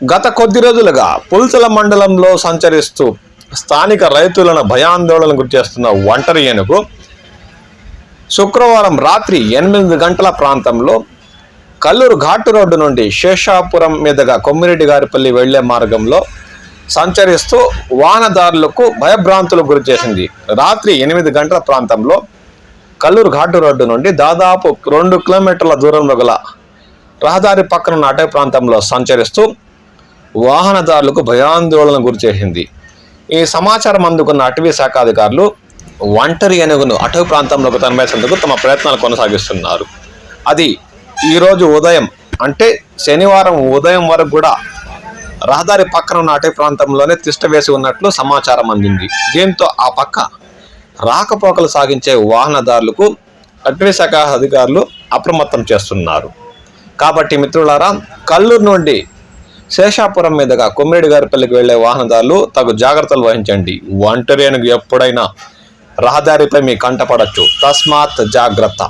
గత కొద్ది రోజులుగా పుల్సల మండలంలో సంచరిస్తూ స్థానిక రైతులను భయాందోళన గురిచేస్తున్న ఒంటరి ఏనుగు శుక్రవారం రాత్రి ఎనిమిది గంటల ప్రాంతంలో కల్లూరు ఘాటు రోడ్డు నుండి శేషాపురం మీదుగా కొమ్మిరెడ్డి గారిపల్లి వెళ్ళే మార్గంలో సంచరిస్తూ వాహనదారులకు భయభ్రాంతులకు గురి చేసింది. రాత్రి ఎనిమిది గంటల ప్రాంతంలో కల్లూరు ఘాటు రోడ్డు నుండి దాదాపు రెండు కిలోమీటర్ల దూరంలో గల రహదారి పక్కన అటవీ ప్రాంతంలో సంచరిస్తూ వాహనదారులకు భయాందోళన గురి చేసింది. ఈ సమాచారం అందుకున్న అటవీ శాఖ అధికారులు ఒంటరి ఏనుగును అటవీ ప్రాంతంలోకి తనమేసేందుకు తమ ప్రయత్నాలు కొనసాగిస్తున్నారు. అది ఈరోజు ఉదయం అంటే శనివారం ఉదయం వరకు కూడా రహదారి పక్కన ఉన్న అటవీ ప్రాంతంలోనే తిష్ట వేసి ఉన్నట్లు సమాచారం అందింది. దీంతో ఆ పక్క రాకపోకలు సాగించే వాహనదారులకు అటవీ శాఖ అధికారులు అప్రమత్తం చేస్తున్నారు. కాబట్టి మిత్రులారా కల్లూరు నుండి శేషాపురం మీదుగా కొమ్మిరెడ్డి గారిపల్లికి వెళ్ళే వాహనదారులు తగు జాగ్రత్తలు వహించండి. ఒంటరి ఎప్పుడైనా రహదారిపై మీ కంటపడచ్చు తస్మాత్ జాగ్రత్త.